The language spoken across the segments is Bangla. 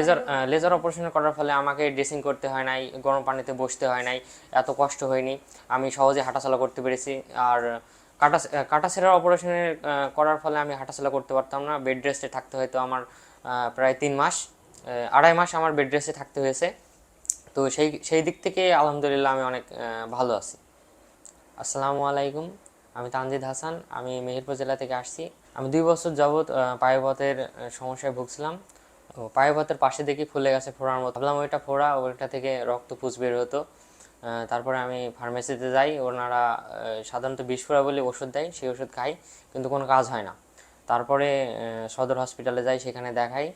লেজার লেজার অপারেশন করার ফলে আমাকে ড্রেসিং করতে হয় নাই, গরম পানিতে বসতে হয় নাই, এত কষ্ট হয়নি। আমি সহজে হাঁটাচলা করতে পেরেছি। আর কাটা কাটা সেরার অপারেশনের করার ফলে আমি হাঁটাচলা করতে পারতাম না। বেড রেস্টে থাকতে হয়তো আমার প্রায় তিন মাস আড়াই মাস আমার বেড রেস্টে থাকতে হয়েছে। তো সেই সেই দিক থেকে আলহামদুলিল্লাহ আমি অনেক ভালো আছি। আসসালামু আলাইকুম। আমি তানজিদ হাসান। আমি মেহেরপুর জেলা থেকে আসছি। আমি দুই বছর যাবৎ পায়ুপথের সমস্যায় ভুগছিলাম। ও পায়ুপথের পাশে দেখি ফুলে গেছে ফোড়ার মতো। ভাবলাম ওইটা ফোড়া, ওইটা থেকে রক্ত পুষ বের হতো। তারপরে আমি ফার্মেসিতে যাই, ওনারা সাধারণত বিষ ফোড়া বলে ওষুধ দেয়, সেই ওষুধ খাই, কিন্তু কোনো কাজ হয় না। তারপরে সদর হসপিটালে যাই, সেখানে দেখাই।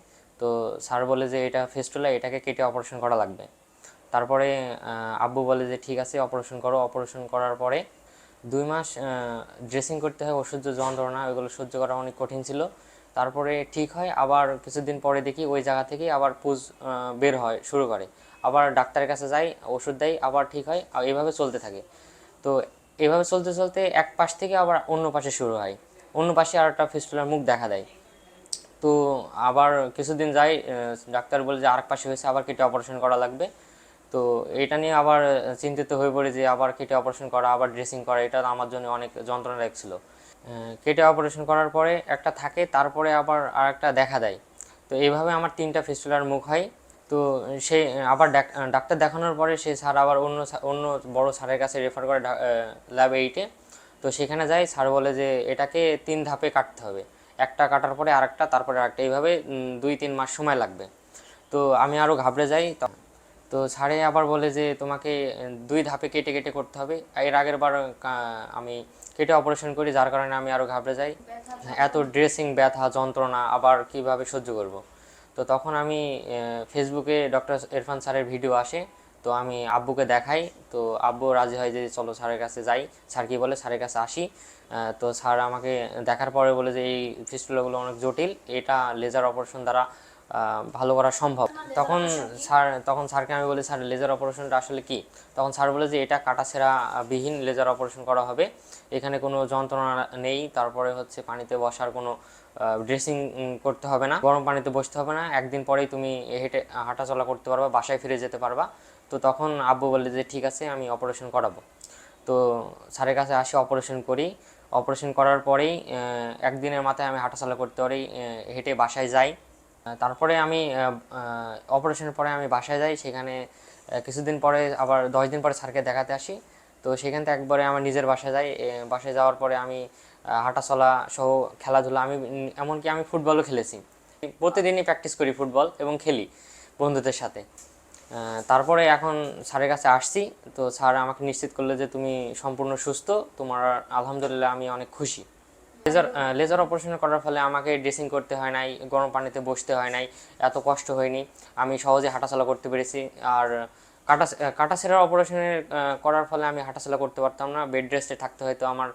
তো স্যার বলে যে এটা ফেস্টুলা এটাকে কেটে অপারেশন করা লাগবে। তারপরে আব্বু বলে যে ঠিক আছে অপারেশন করো। অপারেশন করার পরে দুই মাস ড্রেসিং করতে হয়, অসহ্য যন্ত্রণা ওইগুলো সহ্য করা অনেক কঠিন ছিল। তারপরে ঠিক হয়, আবার কিছুদিন পরে দেখি ওই জায়গা থেকে আবার পুজ বের হয়, শুরু করে। আবার ডাক্তারের কাছে যাই, ওষুধ দেয় আবার ঠিক হয় আর এইভাবে চলতে থাকে। তো এভাবে চলতে চলতে এক পাশ থেকে আবার অন্য পাশে শুরু হয়। অন্য পাশে আর একটা ফিস্টুলার মুখ দেখা দেয়। তো আবার কিছুদিন যাই ডাক্তার বলে যে আরেক পাশে হয়েছে, আবার কেটে অপারেশন করা লাগবে। তো এটা নিয়ে আবার চিন্তিত হয়ে পড়ে যে আবার কেটে অপারেশন করা আবার ড্রেসিং করা এটা আমার জন্য অনেক যন্ত্রণা আহ, কেটে অপারেশন করার পরে একটা থাকে তারপরে আবার আর একটা দেখা দেয়। তো এইভাবে আমার তিনটা ফিস্টুলার মুখ হয়। তো সে আবার ডাক- ডাক্তার দেখানোর পরে সে স্যার আবার অন্য অন্য বড় স্যারের কাছে রেফার করে ল্যাব এইটে তো সেখানে যাই স্যার বলে যে এটাকে তিন ধাপে কাটতে হবে। একটা কাটার পরে আরেকটা তারপরে আরেকটা। এইভাবে দুই তিন মাস সময় লাগবে। তো আমি আরও ঘাবড়ে যাই ত- স্যারে আবার বলে যে তোমাকে দুই ধাপে কেটে কেটে করতে হবে। এর আগের বার আমি কেটে অপারেশন করি, যার কারণে আমি আরও ঘাবড়ে যাই। এত ড্রেসিং ব্যথা, যন্ত্রণা, আবার কীভাবে সহ্য করব? তো তখন আমি ফেসবুকে ডক্টর ইরফান স্যারের ভিডিও আসে, তো আমি আব্বুকে দেখাই। তো আব্বু রাজি হয় যে, চলো স্যারের কাছে যাই। স্যার কি বলে? স্যারের কাছে আসি। তো স্যার আমাকে দেখার পরে বলে যে, এই ফিস্টুলাগুলো অনেক জটিল। এটা লেজার অপারেশন দ্বারা ভালো করা সম্ভব। তখন স্যার, তখন স্যারকে আমি বলি, স্যার লেজার অপারেশনটা আসলে কি? তখন স্যার বলে যে, এটা কাটাছেঁড়া বিহীন লেজার অপারেশন করা হবে। এখানে কোনো যন্ত্রণা নেই। তারপরে হচ্ছে পানিতে বসার কোনো ড্রেসিং করতে হবে না। গরম পানিতে বসতে হবে না। একদিন পরেই তুমি হেঁটে, হাঁটাচলা করতে পারবা, বাসায় ফিরে যেতে পারবা। তো তখন আব্বু বলে যে, ঠিক আছে, আমি অপারেশন করাবো। তো স্যারের কাছে আসি অপারেশন করি। অপারেশন করার পরেই একদিনের মাথায় আমি হাঁটাচলা করতে পারি হেঁটে বাসায় যাই। তারপরে আমি অপারেশনের পরে আমি বাসায় যাই। সেখানে কিছুদিন পরে, আবার দশ দিন পরে স্যারকে দেখাতে আসি। তো সেখান থেকে একবারে আমার নিজের বাসায় যাই। বাসায় যাওয়ার পরে আমি হাঁটাচলা সহ খেলাধুলা, আমি, এমনকি আমি ফুটবলও খেলেছি। প্রতিদিনই প্র্যাকটিস করি ফুটবল এবং খেলি বন্ধুদের সাথে। তারপরে এখন স্যারের কাছে আসছি। তো স্যার আমাকে নিশ্চিত করল যে তুমি সম্পূর্ণ সুস্থ। তোমার, আলহামদুলিল্লাহ আমি অনেক খুশি। লেজার লেজার অপারেশন করার ফলে আমাকে ড্রেসিং করতে হয় নাই, গরম পানিতে বসতে হয় নাই, এত কষ্ট হয়নি। আমি সহজে হাঁটাচলা করতে পেরেছি। আর কাটা কাটা সেরার অপারেশনের করার ফলে আমি হাঁটাচলা করতে পারতাম না। বেড রেস্টে থাকতে হয়তো আমার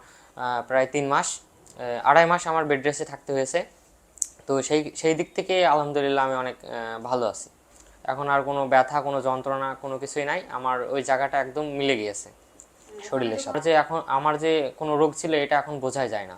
প্রায় তিন মাস আড়াই মাস আমার বেড রেস্টে থাকতে হয়েছে। তো সেই সেই দিক থেকে আলহামদুলিল্লাহ আমি অনেক ভালো আছি। এখন আর কোনো ব্যথা, কোনো যন্ত্রণা, কোনো কিছুই নাই। আমার ওই জায়গাটা একদম মিলে গিয়েছে, শরীরের সাথে। যে এখন, আমার যে কোনো রোগ ছিল, এটা এখন বোঝাই যায় না।